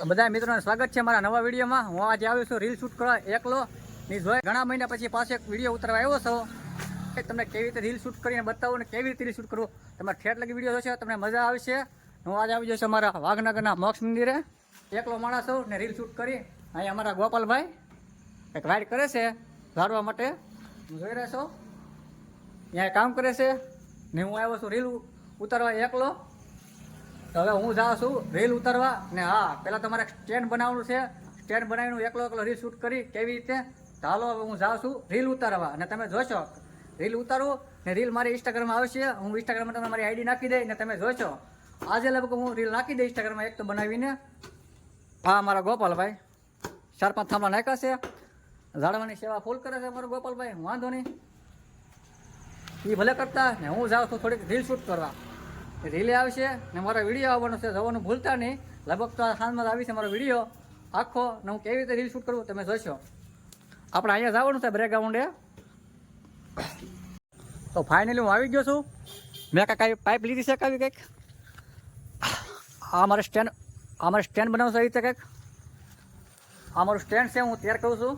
તો બધા મિત્રોને સ્વાગત છે મારા નવા વિડીયોમાં. હું આજે આવ્યો છું રીલ શૂટ કરવા એકલો. ની જોઈ ઘણા મહિના પછી પાછો એક વીડિયો ઉતરવા આવ્યો છો. કે તમને કેવી રીતે રીલ શૂટ કરીને બતાવું ને કેવી રીતે રીલ શૂટ કરવું. તમારે ઠેઠ લગી વીડિયો જોશો, તમને મજા આવશે. હું આજે આવી જશે મારા વાઘનગરના મોક્ષ મંદિરે. એકલો માણસ છું ને રીલ શૂટ કરી. અહીંયા અમારા ગોપાલભાઈ એક રાઈડ કરે છે ધારવા માટે. જોઈ રહ્યો છો. અહીંયા કામ કરે છે. ને હું આવ્યો છું રીલ ઉતારવા એકલો. તો હવે હું જાઉં છું, રીલ ઉતારવા ને હા પહેલાં તમારે સ્ટેન્ડ બનાવવાનું છે. સ્ટેન્ડ બનાવીને એકલો એકલો રીલ શૂટ કરી, કેવી રીતે? હાલો, હવે હું જાઉં છું રીલ ઉતારવા. અને તમે જોશો, રીલ ઉતારું ને રીલ મારી ઇન્સ્ટાગ્રામમાં આવશે. હું ઇન્સ્ટાગ્રામમાં તમે મારી આઈડી નાખી દઈ ને તમે જોશો. આજે લગભગ હું રીલ નાખી દઈ ઇન્સ્ટાગ્રામમાં એક તો બનાવીને. હા, મારા ગોપાલભાઈ ચાર પાંચ થાંભલા નાખ્યા છે. ઝાડવાની સેવા ફૂલ કરે છે મારો ગોપાલભાઈ, વાંધો નહીં. એ ભલે કરતા, ને હું જાઉં છું થોડીક રીલ શૂટ કરવા. રીલે આવશે ને મારો વીડિયો આવવાનો છે, જવાનું ભૂલતા નહીં. લગભગ તો સાંજમાં આવી છે મારો વીડિયો. આખો ને હું કેવી રીતે રીલ શૂટ કરું તમે જોશો. આપણે અહીંયા જવાનું છે બ્રેકગ્રાઉન્ડે તો ફાઇનલી હું આવી ગયો છું. મેં કાંઈ પાઇપ લીધી છે કાંઈ કંઈક? આ મારે સ્ટેન્ડ આ મારે સ્ટેન્ડ બનાવશે આવી રીતે કંઈક? આ મારું સ્ટેન્ડ છે, હું તૈયાર કરું છું.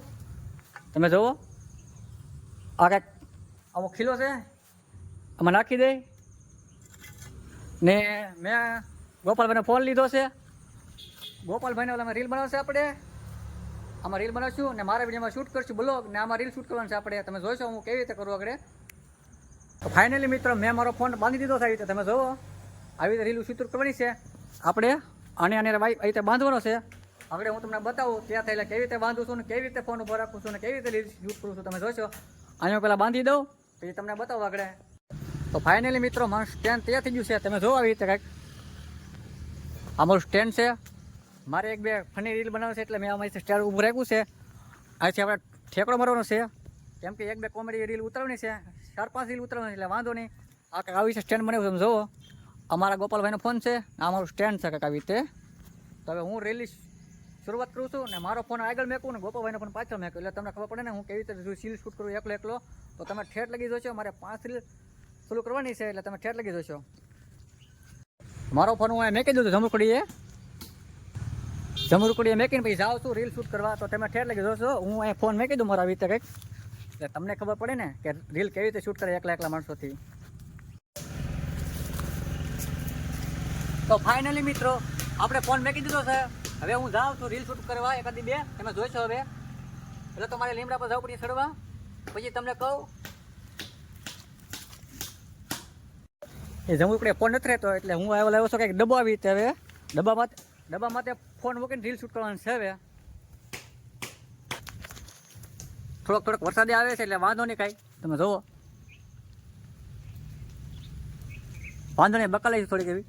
તમે જુઓ. આ કંઈક આવો ખીલો છે. આમાં નાખી દે. ને મેં ગોપાલભાઈને ફોન લીધો છે. ગોપાલભાઈને ઓલા રીલ બનાવશે આપણે. આમાં રીલ બનાવશું ને મારા વિડીયોમાં શૂટ કરશું બ્લોગ ને આમાં રીલ શૂટ કરવાનું છે આપણે. તમે જોઈશો હું કેવી રીતે કરું આગળ. ફાઇનલી મિત્રો મેં મારો ફોન બાંધી દીધો છે, આવી રીતે તમે જોવો. આવી રીતે રીલ શૂટ કરવાની છે. આપણે આને આને આવી રીતે બાંધવાનો છે. આગળ હું તમને બતાવું ત્યાં થયેલા, કેવી રીતે બાંધું છું ને કેવી રીતે ફોન ઉપર રાખું છું ને કેવી રીતે રીલ શૂટ કરું છું તમે જોશો. અહીંયા પહેલાં બાંધી દઉં, પછી તમને બતાવું આગળ. તો ફાઇનલી મિત્રો, મારું સ્ટેન્ડ તૈયાર થઈ ગયું છે. તમે જોવો આવી રીતે કંઈક. આ મારું સ્ટેન્ડ છે. મારે એક બે ફની રીલ બનાવે છે એટલે મેં અમારી સ્ટેન્ડ ઊભું રાખ્યું છે. અહીંથી આપણે ઠેકડો મારવાનો છે. કેમ કે એક બે કોમેડી રીલ ઉતરવાની છે. ચાર પાંચ રીલ ઉતરવાની એટલે વાંધો નહીં. આ કાંઈક આવી સ્ટેન્ડ બનાવ્યું તમે જોવો. અમારા ગોપાલભાઈનો ફોન છે આ મારું સ્ટેન્ડ છે કંઈક આવી રીતે. તો હવે હું રેલી શરૂઆત કરું છું ને મારો ફોન આગળ મેકું ને ગોપાલભાઈનો ફોન પાછળ મેકું. એટલે તમને ખબર પડે ને હું કેવી રીતે સીલ શૂટ કરું એકલો એકલો. તો તમે ઠેઠ લગી જોશો મારે પાંચ રીલ શરૂ કરવાની છે એટલે તમે ઠેર લગી જોશો. મારો ફોન હું મેં દઉં છું જમરૂકડીએ. જમરૂકડીએ મેકીને પછી જાઉં છું, રીલ શૂટ કરવા, તો તમે ઠેર લગી જોશો. હું અહીંયા ફોન મેકી દઉં મારા રીતે કંઈક. એટલે તમને ખબર પડે ને કે રીલ કેવી રીતે શૂટ કરે એકલા એકલા માણસોથી. તો ફાઇનલી મિત્રો, આપણે ફોન મેકી દીધો છે. હવે હું જાઉં છું રીલ શૂટ કરવા, એકાદી બે. તમે જોઈશો હવે. એટલે તો મારે લીમડા પર જવું પડી ચડવા. પછી તમને કહું એ જમુકડે ફોન નથી રહેતો, એટલે હું આવ્યો, લાવ્યો છું કંઈક દબાવી આવી હવે. ડબ્બા માટે ડબ્બા માટે ફોન મૂકીને રીલ શૂટ કરવાનું છે હવે. થોડોક થોડોક વરસાદે આવે છે, એટલે વાંધો નહીં કાંઈ. તમે જુઓ. વાંધો નહીં બકાલાઈ થોડીક એવી.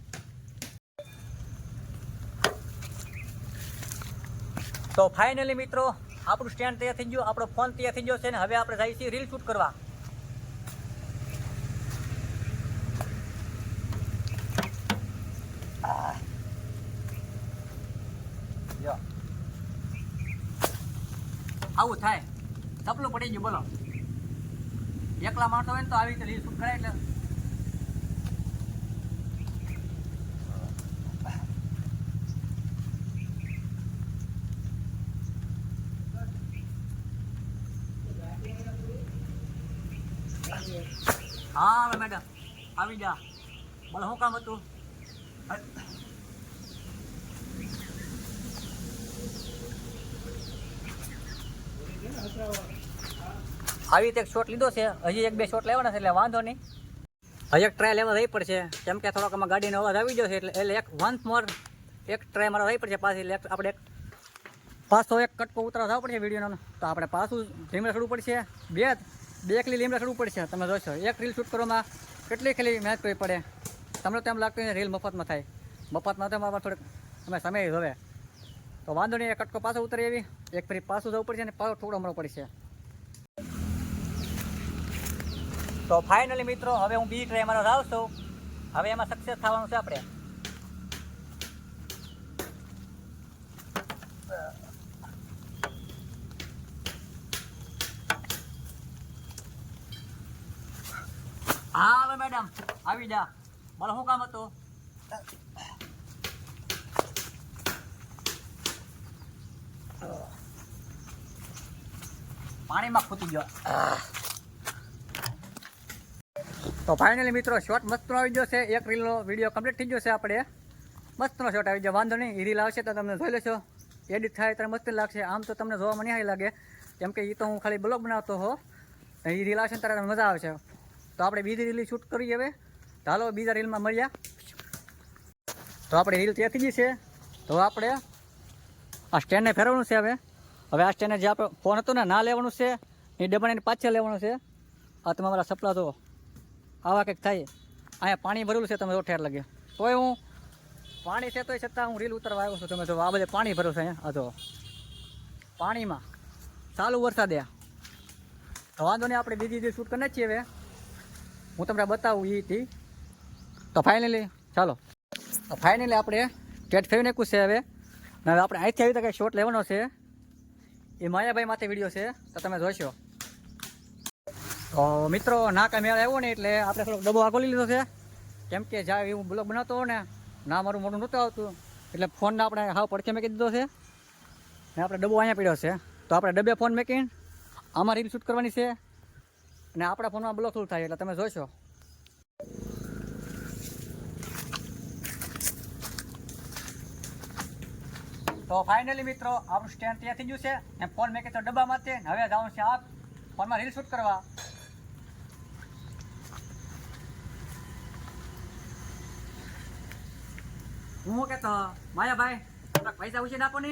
તો ફાઇનલી મિત્રો, આપણું સ્ટેન્ડ તૈયાર થઈ ગયું, આપણો ફોન તૈયાર થઈ ગયો છે ને, હવે આપણે જઈએ છીએ રીલ શૂટ કરવા જો. આવું થાય સપલું પડી ગયું, બોલો. એકલા માણસો હોય ને તો આવી રીતે રીલ શૂટ કરાય એટલે. હા મેડમ આવી જા બોલો, શું કામ હતું? આવી રીતે એક શોટ લીધો છે. હજી એક બે શોટ લેવાના છે, એટલે વાંધો નહીં. હજી એક ટ્રાય લેવા રહી પડશે. કેમ કે થોડોક આમાં ગાડીનો અવાજ આવી ગયો છે, એટલે એટલે એક વન્સ મોર એક ટ્રાય મારા રહી પડશે પાછી. એટલે આપણે એક પાછો એક કટકો ઉતરા થવો પડશે વિડીયોનો તો આપણે પાછું લીમડા ચડવું પડશે. બે બે એકલી લીમડા ચડવું પડશે. તમે જોશો, એક રીલ શૂટ કરવામાં કેટલી ખાલી મહેનત કરવી પડે. તમને તેમ લાગતું હોય રીલ મફતમાં થાય. મફતમાં તો આપણે થોડુંક અમે સમય જોવે તો વાંધો નહીં, એક કટકો પાછો ઉતરી આવી. એક ફરી પાછું જવું પડશે અને પાછો થોડો મળવો પડશે. તો ફાઇનલી મિત્રો, હવે હું બી ટ્રે મારો રાવ છું. હવે એમાં સક્સેસ થવાનું છે આપણે. હા હવે મેડમ આવી જા. મને શું કામ હતું? પાણીમાં ખૂતી ગયો. તો ફાઇનલી મિત્રો શોર્ટ મસ્તનો આવી છે. એક રીલનો વીડિયો કમ્પ્લીટ થઈ ગયો છે આપણે. મસ્તનો શોર્ટ આવી ગયો. વાંધો નહીં, એ રીલ આવશે તો તમને જોઈ લેશો. એડિટ થાય ત્યારે મસ્ત લાગશે. આમ તો તમને જોવામાં નહીં લાગે. કેમ કે એ તો હું ખાલી બ્લોગ બનાવતો હો એ રીલ આવશે ત્યારે મજા આવશે. તો આપણે બીજી રીલ શૂટ કરીએ હવે. તો બીજા રીલમાં મળ્યા તો આપણે રીલ ત્યાંથી જ છે. તો આપણે આ સ્ટેન્ડને ફેરવવાનું છે હવે. હવે આ સ્ટેન્ડને જે આપણો ફોન હતો ને, ના લેવાનું છે. એ ડબ્બાને પાછળ લેવાનું છે. આ તમે મારા સપલા જો આવા કંઈક થાય. અહીંયા પાણી ભરેલું છે, તમે ઠેર લાગે. તોય હું પાણી છે તોય છતાં હું રીલ ઉતરવા આવ્યો છું, તમે જો આ બધે પાણી ભરેલું છે અહીંયા. આ જો. પાણીમાં ચાલુ વરસાદ તો વાંધો નહીં, આપણે બીજી બીજી શૂટ કરી છીએ હવે. હું તમને બતાવું એ એથી તો ફાઇનલી ચાલો. તો ફાઇનલી આપણે ટેટ ફેરવી નાખ્યું છે હવે. હવે આપણે અહીંથી આવી રીતે કંઈ શોટ લેવાનો છે. એ માયાભાઈ માથે વીડિયો છે. તો તમે જોશો. તો મિત્રો, ના કાંઈ મેળ આવ્યો ને એટલે આપણે થોડોક ડબ્બો આગો લીધો છે. કેમ કે જ્યાં હું બ્લોગ બનાવતો ને, ના મારું મોટું નહોતું આવતું. એટલે ફોનને આપણે હાવ પડખે મેકી દીધો છે. ને આપણે ડબ્બો અહીંયા પડ્યો છે. તો આપણે ડબ્બે ફોન મેકીને આમાં રીલ શૂટ કરવાની છે. અને આપણા ફોનમાં બ્લોક થોડું થાય, એટલે તમે જોશો. તો ફાઇનલી મિત્રો, આપણું સ્ટેન્ડ ત્યાં થઈ ગયું છે. એમ ફોન મેકે તો ડબ્બામાં હવે જવાનું છે આપ ફોનમાં રીલ શૂટ કરવા. હું શું કહેતો માયાભાઈ થોડાક પૈસા ઉછીને આપો ને.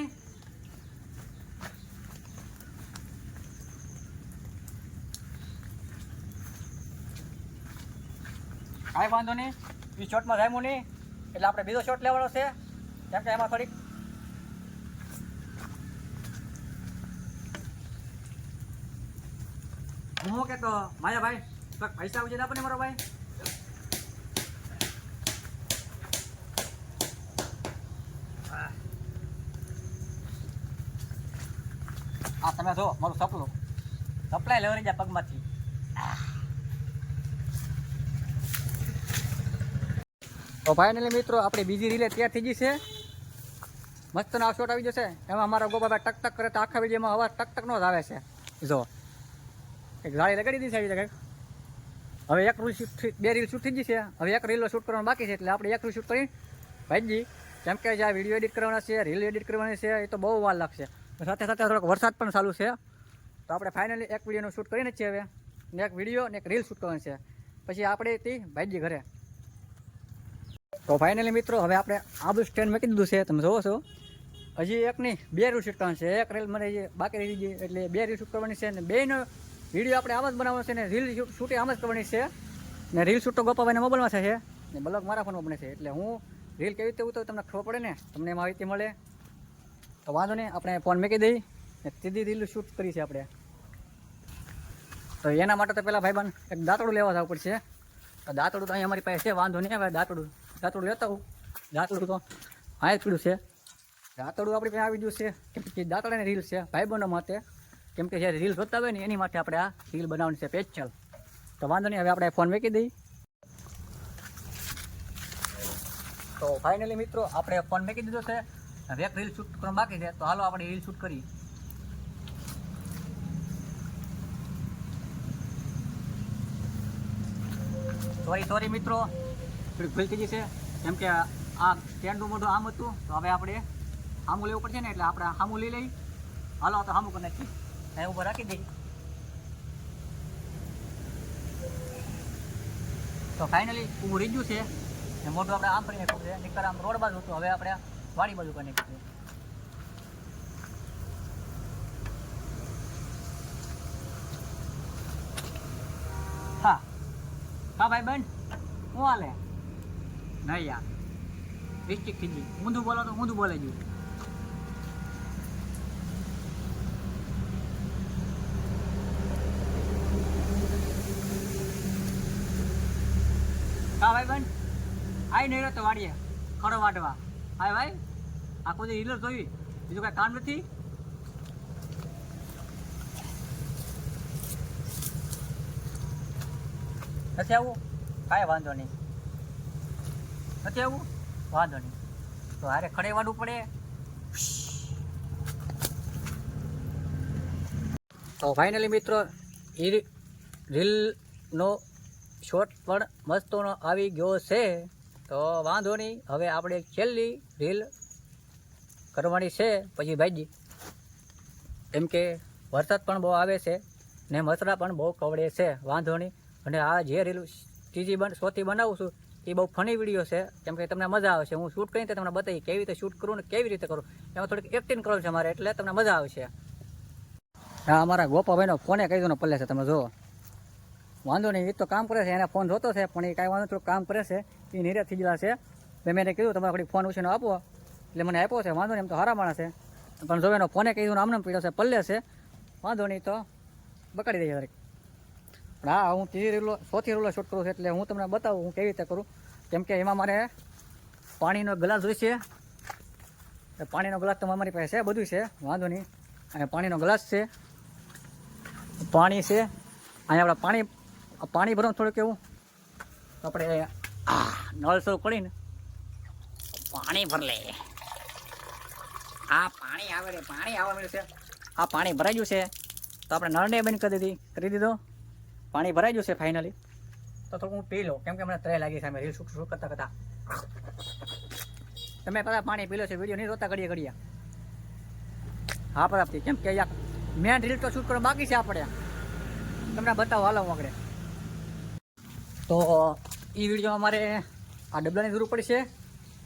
કાંઈ વાંધો નહીં એ શોટમાં જામ્યું નહીં, એટલે આપણે બીજો શોટ લેવાનો છે. કેમ કે એમાં થોડીક હું કે કહેતો માયાભાઈ પૈસા ઉછીને આપો ને મારો ભાઈ. તમે જો મારું સપનું. સપ્લાય લેવરી જાય પગમાંથી. તો ફાઇનલી મિત્રો, આપણી બીજી રીલે તૈયાર થઈ ગઈ છે. મસ્ત ના શોટ આવી જશે. એમાં અમારા ગોપાભાઈ ટક ટક કરે તો આખા વિડીયોમાં અવાજ ટક ટક નો જ આવે છે. જો. એક ગાડી લગાડી દીધી છે આવી કંઈક. હવે એક રીલ શૂટ બે રીલ શૂટ થઈ ગઈ છે. હવે એક રીલ શૂટ કરવાનું બાકી છે, એટલે આપણે એક રીલ શૂટ કરી. ભાઈજી, કેમ કે જે આ વીડિયો એડિટ કરવાના છે રીલ એડિટ કરવાની છે, એ તો બહુ વાર લાગશે. સાથે સાથે થોડોક વરસાદ પણ ચાલુ છે. તો આપણે ફાઇનલી એક વિડીયોનું શૂટ કરીને છીએ હવે. ને એક વીડિયો ને એક રીલ શૂટ કરવાની છે. પછી આપણે તે ભાઈજી ઘરે. તો ફાઇનલી મિત્રો, હવે આપણે આ બધું સ્ટેન્ડ મૂકી દીધું છે. તમે જોવો છો. હજી એક નહીં, બે રીલ શૂટ કરવાની છે. એક રીલ મને બાકી રહી ગઈ એટલે બે રીલ શૂટ કરવાની છે અને બેનો વીડિયો આપણે આમ જ બનાવવાનો છે ને રીલ શૂટ આમ જ કરવાની છે. ને રીલ શૂટ તો ગોપાભાઈના મોબાઈલમાં છે. ને બ્લોગ મારા ફોનમાં બને છે. એટલે હું રીલ કેવી રીતે ઉતરું તમને ખબર પડે ને? તમને માહિતી મળે. તો વાંધો નહીં, આપણે ફોન મૂકી દઈએ. ને સીધી રીલું શૂટ કરી છે આપણે. તો એના માટે તો પહેલાં ભાઈબંધ એક દાંતડું લેવા જવું પડશે. તો દાંતડું તો અહીં અમારી પાસે છે, વાંધો નહીં, હવે દાંતડું દાંતડું લેતા હું દાંતડું તો હા જ છે. દાંતડું આપણી પાસે આવી ગયું છે, કેમ કે દાંતડાની રીલ છે, ભાઈબંધો માટે. કેમ કે જ્યારે રીલ જોતા હોય ને, એની માટે આપણે આ રીલ બનાવવાની છે પેચલ તો વાંધો નહીં, હવે આપણે ફોન મૂકી દઈ તો ફાઇનલી મિત્રો, આપણે ફોન મૂકી દીધો છે. હવે એક રીલ શૂટ કરવાનું બાકી છે, તો હાલો આપણે રીલ શૂટ કરી સોરી સોરી મિત્રો. ભૂલ થઈ છે. કેમ કે આ સ્ટેન્ડનું મોઢું આમ હતું, તો હવે આપણે આમું લેવું પડશે ને, એટલે આપણે હામું લઈ લઈ. હાલો, તો આમું કરી નાખીએ. ઉપર રાખી દઈ તો ફાઇનલી ઊભું રીજ્યું છે. મોઢું આપણે આમ કરીને છે. નીકળ આમ રોડ બાજુ હતું. હવે આપણે વાડી બાજુ કનેક્ટ છે હા. હા, ભાઈ, બેન. શું હાલે? નહીં યાર. ડિસ્ટ્રિક્ટ ખીજી ઊંધું બોલો તો ઊંધું બોલે ગયું. હા, ભાઈ, બેન. આઈ નહીં તો વાડીએ. ખડો વાટવા. હા ભાઈ, આ જે હિલર જોઈ? બીજું કાંઈ કામ નથી? નથી આવું? કાંઈ વાંધો નહીં. નથી આવું? વાંધો નહીં. તો હારે ખડે વાડવું પડે. તો ફાઇનલી મિત્રો રીલનો શોટ પણ મસ્તોનો આવી ગયો છે. તો વાંધો નહીં. હવે આપણે છેલ્લી રીલ કરવાની છે, પછી ભાઈજી. એમ કે વરસાદ પણ બહુ આવે છે ને મસરા પણ બહુ કવડે છે, વાંધો નહીં. અને આ જે રીલ ત્રીજી બન, ચોથી બનાવું છું, એ બહુ ફની વીડિયો છે. કેમ કે તમને મજા આવશે. હું શૂટ કરીને તમને બતાવી કેવી રીતે શૂટ કરું ને કેવી રીતે કરું. એમાં થોડીક એક્ટિંગ કરવું છે મારે, એટલે તમને મજા આવશે. હા, અમારા ગોપાભાઈનો ફોને કહી દો ને પલ્લે છે, તમે જુઓ. વાંધો નહીં, એ તો કામ કરે છે, એને ફોન જોતો છે, પણ એ કાંઈ વાંધો કામ કરે છે, એ નિર્યાત થઈ ગયેલા છે. મેં મેં કીધું તમે આપણી ફોન ઉછીનો આપો. એટલે મને આપ્યો છે, વાંધો નહીં, એમ તો હારા માણસ પણ જો એનો ફોને કીધું આમને પીડ્યો છે, પલ્લે છે, વાંધો નહીં તો બકાડી દઈએ દરેક. પણ હા, હું ત્રીજી રૂલો, ચોથી રૂલો શૂટ કરું છું, એટલે હું તમને બતાવું, હું કેવી રીતે કરું. કેમ કે એમાં મારે પાણીનો ગ્લાસ જોઈશે. છે પાણીનો ગ્લાસ તો અમારી પાસે છે, બધું છે, વાંધો નહીં. અને પાણીનો ગ્લાસ છે, પાણી છે, અહીંયા આપણે પાણી પાણી ભરવાનું થોડુંક એવું. આપણે, આ, નળ શરૂ કરીને પાણી ભર લે આ પાણી આવે રે પાણી આવવા મળ્યું છે. આ પાણી ભરાઈ ગયું છે. તો આપણે નળને બંધ કરી દીધી, કરી દીધો. પાણી ભરાઈ ગયું છે ફાઇનલી તો થોડું હું પી લઉં, કેમ કે મને ત્રય લાગી છે રીલ શું કરતા કરતા. તમે કદાચ પાણી પી લો છો વીડિયો નહીં રોતા ઘડીએ ઘડીએ. હા પ્રાપ્તિ કેમ કે મેન રીલ તો શૂટ કરવા બાકી છે આપણે. તમને બતાવો, હાલો આગળ. તો એ વીડિયો અમારે આ ડબલાની જરૂર પડશે.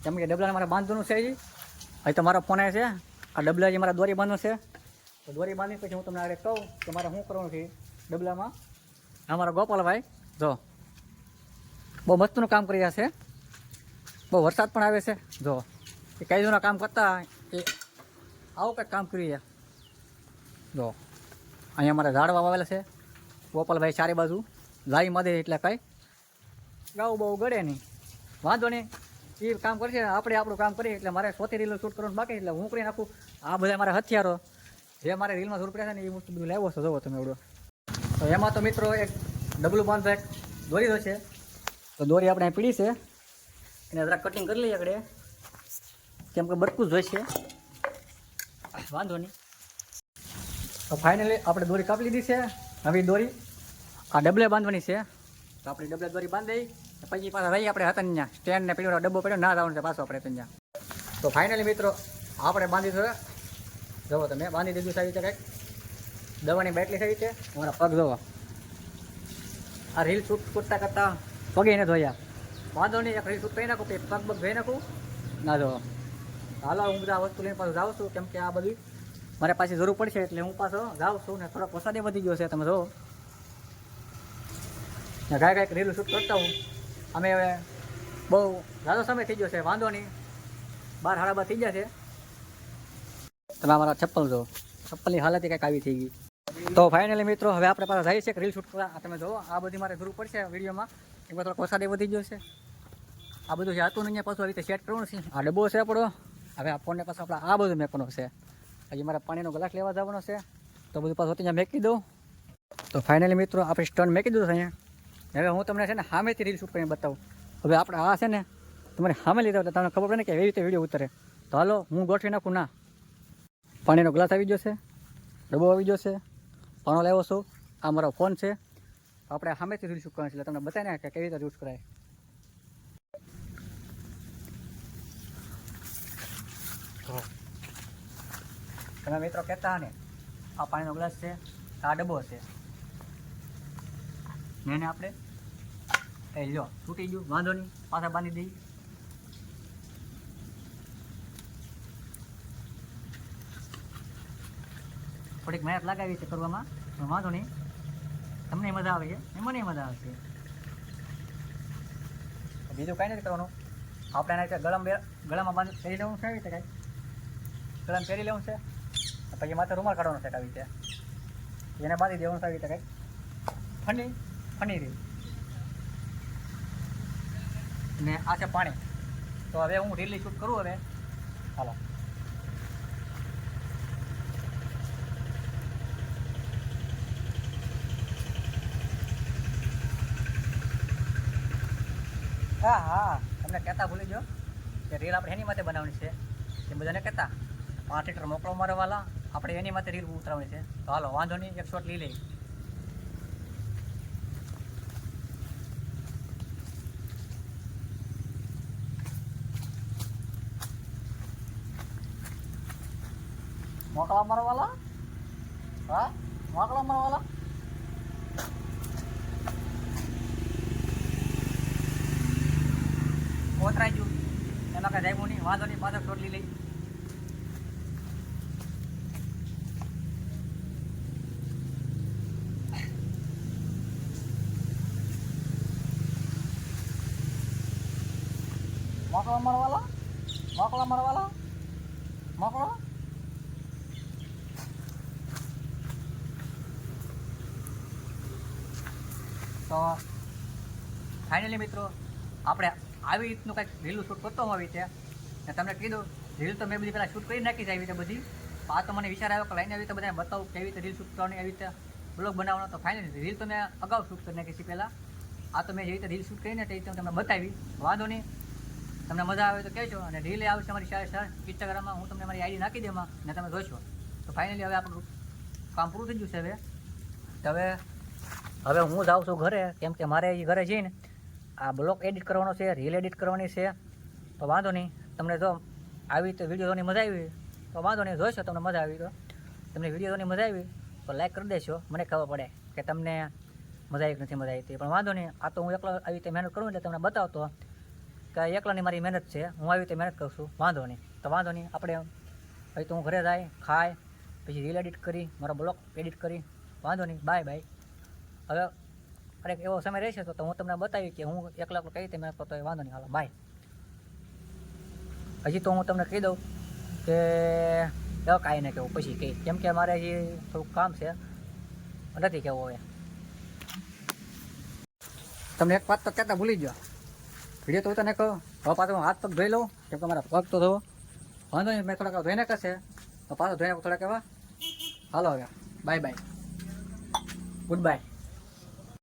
કેમ કે ડબલાને મારે બાંધવાનું છે અહીં તો મારો ફોન છે. આ ડબલા જે મારા દોરી બાંધવાનું છે. તો દોરી બાંધી પછી હું તમને આગળ કહું કે મારે શું કરવાનું છે ડબલામાં. અમારા ગોપાલભાઈ, જો. બહુ મસ્તનું કામ કરી રહ્યા છે. બહુ વરસાદ પણ આવે છે. જો. એ કાયદોના કામ કરતા એ આવું કંઈક કામ કરી રહ્યા. જો. અહીંયા અમારા ઝાડવા વાવેલા છે. ગોપાલભાઈ ચારે બાજુ લાઈ માદે એટલે કાંઈ ગાવું બહુ ગળે નહીં. વાંધો નહીં. એ કામ કરશે આપણે આપણું કામ કરીએ, એટલે મારે સોથી રીલો શૂટ કરવાનું બાકી એટલે હું કરી નાખું. આ બધા મારા હથિયારો. જે મારે રીલમાં શૂટ કર્યા છે ને એ વસ્તુ બધું લાવ્યો છો, જોવો તમે એવડો. તો એમાં તો મિત્રો એક ડબલું બાંધો એક દોરી દો છે. તો દોરી આપણે પીડી છે. એને જરાક કટિંગ કરી લઈએ આપણે કેમ કે બરકું જ જોઈશે વાંધો નહીં. તો ફાઇનલી આપણે દોરી કાપી લીધી છે. નવી દોરી. આ ડબલે બાંધવાની છે. તો આપણે ડબલે દોરી બાંધી પછી પાછા રહી આપણે હતા ત્યાં. સ્ટેન્ડ ને પીડો ડબ્બો પડ્યો, ના જવાનું છે પાછો આપણે ત્યાં. તો ફાઇનલી મિત્રો, આપણે બાંધી દીધું જુઓ તમે, બાંધી દીધું સારી રીતે કંઈક. દવાની બેટલી સારી રીતે મારા પગ જોવો આ રીલ શૂટ કરતા કરતા પગે એને ધોયા. વાંધો નહીં, એક રીલ શૂટ કરી નાખું પગ પગ ધોઈ નાખું. ના જો હાલો, હું બધા વસ્તુ લઈને પાછું જાઉં છું, કેમ કે આ બધી મારે પાછી જરૂર પડશે, એટલે હું પાછો જાઉં છું ને થોડોક વરસાદે વધી ગયો છે, તમે જો ગાય ગાય રીલ શૂટ કરતા હું. અમે હવે બહુ ઝાઝો સમય થઈ ગયો છે, વાંધો નહીં. બાર હાડા બાર થઈ ગયા છે. તમે અમારા ચપ્પલ જો, ચપ્પલની હાલત કંઈક આવી થઈ ગઈ. તો ફાઇનલી મિત્રો, હવે આપણે પાછા જઈએ છીએ રીલ શૂટ કરવા. તમે જુઓ, આ બધી મારે જરૂર પડશે વિડીયોમાં. એક થોડોક વરસાદે વધી ગયો છે. આ બધું જે હતું ને પાછું આવી રીતે સેટ કરવાનું છે. આ ડબ્બો છે આપણો. હવે આ ફોનને પાછું આપણે આ બધું મેકવાનું છે. હજી મારે પાણીનો ગ્લાસ લેવા જવાનો છે. તો બધું પાછું ત્યાં મેકી દઉં. તો ફાઇનલી મિત્રો, આપણે સ્ટન મેકી દીધું છે અહીંયા. હવે હું તમને છે ને સામેથી રીલ શૂટ કરીને બતાવું. હવે આપણે આ છે ને તમારે સામે લીધા એટલે તમને ખબર પડે ને કે એવી રીતે વીડિયો ઉતરે. તો હાલો, હું ગોઠવી નાખું ના. પાણીનો ગ્લાસ આવી ગયો છે. ડબ્બો આવી ગયો છે. પાણો લાવ્યો છું. આ મારો ફોન છે. આપણે સામેથી રીલ શૂટ કરવાનું છે એટલે તમને બતાવીને કે કેવી રીતે યુઝ કરાય. તમે મિત્રો કહેતા ને, આ પાણીનો ગ્લાસ છે, આ ડબ્બો છે એને આપણે? એ લ્યો, તૂટી ગયું. વાંધો નહીં. પાછા બાંધી દઈ થોડીક મહેનત લગાવી છે કરવામાં, પણ વાંધો નહીં. તમને મજા આવે છે? એ મને મજા આવે છે. બીજું કાંઈ નથી કરવાનું. આપણે એના ગળામાં ગળામાં બાંધી પહેરી લેવું છે આવી રીતે કાંઈ? ગળામાં પહેરી લેવું છે? પછી માથે રૂમાલ કાઢવાનો છે આવી રીતે. એને બાંધી દેવાનું છે આવી રીતે કાંઈ? ફની રહી ને આ છે પાણી. તો હવે હું રીલી શૂટ કરું હવે. હાલો. હા હા. તમને કહેતા ભૂલી ગયો કે રીલ આપણે એની માટે બનાવવાની છે. એ બધાને કહેતા. પાંચ લીટર મોકળો મારવાલા. આપણે એની માટે રીલ ઉતરવાની છે. તો હાલો, વાંધો નહીં. એક શોટ લઈ લઈ મોકલા મારો વાલા હા મોકલા મારો વાલા કોતરાઈ ગયું એમાં કાંઈ જાય નહીં વાંધો નહીં પાછળ શોટ લઈ લઈ મોકલો મારો વાલા મોકલો મારો તો ફાઇનલી મિત્રો, આપણે આવી રીતનું કંઈક રીલું શૂટ કરતો હોય છે ને તમને કીધું રીલ તો મેં બધી પહેલાં શૂટ કરી નાખી છે આવી રીતે બધી. આ તો મને વિચાર આવ્યો કે લાઈને આવી રીતે બધાને બતાવું કેવી રીતે રીલ શૂટ કરવાની આવી રીતે બ્લોગ બનાવવાનો. તો ફાઇનલી રીલ તો મેં અગાઉ શૂટ કરી નાખી છે પહેલાં. આ તો મેં જે રીતે રીલ શૂટ કરીને તે રીતે તમને બતાવી. વાંધો નહીં. તમને મજા આવે તો કહેજો. અને રીલ આવશે અમારી શાળા સર ઇન્સ્ટાગ્રામમાં હું તમને મારી આઈડી નાખી દેમાં ને તમે જોશો. તો ફાઇનલી હવે આપણું કામ પૂરું થઈ ગયું છે હવે. હવે હવે હું જાઉં છું ઘરે, કેમ કે મારે એ ઘરે જઈને આ બ્લોગ એડિટ કરવાનો છે રીલ એડિટ કરવાની છે, તો વાંધો નહીં. તમને જો આવી તો વીડિયો જોવાની મજા આવી તો વાંધો નહીં, જોઈશો તમને મજા આવી તો. તમને વીડિયો જોવાની મજા આવી તો લાઈક કરી દેશો, મને ખબર પડે કે તમને મજા આવી નથી મજા આવી પણ વાંધો નહીં, આ તો હું એકલો આવી રીતે મહેનત કરું એટલે તમને બતાવતો કે એકલાની મારી મહેનત છે, હું આવી રીતે મહેનત કરું છું. વાંધો નહીં, તો વાંધો નહીં, આપણે હવે તો હું ઘરે જાય, ખાય, પછી રીલ એડિટ કરી, મારો બ્લોગ એડિટ કરી. વાંધો નહીં બાય બાય હવે અરે એવો સમય રહેશે તો હું તમને બતાવી કે હું એકલા કઈ રીતે મહેનત કરતો એ વાંધો નહીં. હાલો બાય હજી તો હું તમને કહી દઉં કે કાંઈ નહીં કહેવું. પછી કહી કેમ કે મારે હજી થોડુંક કામ છે. નથી કહેવું હવે. તમને એક વાત તો કહેતા ભૂલી ગયો વીડિયો તો હું તને કહું. હવે પાછો હાથ પગ ધોઈ લઉં, કેમ કે મારા પગ તો ધોવો. વાંધો નહીં, મેં થોડાક ધોઈને કરશે તો પાછો ધોઈને થોડાક એવા હાલો હવે. Bye bye good bye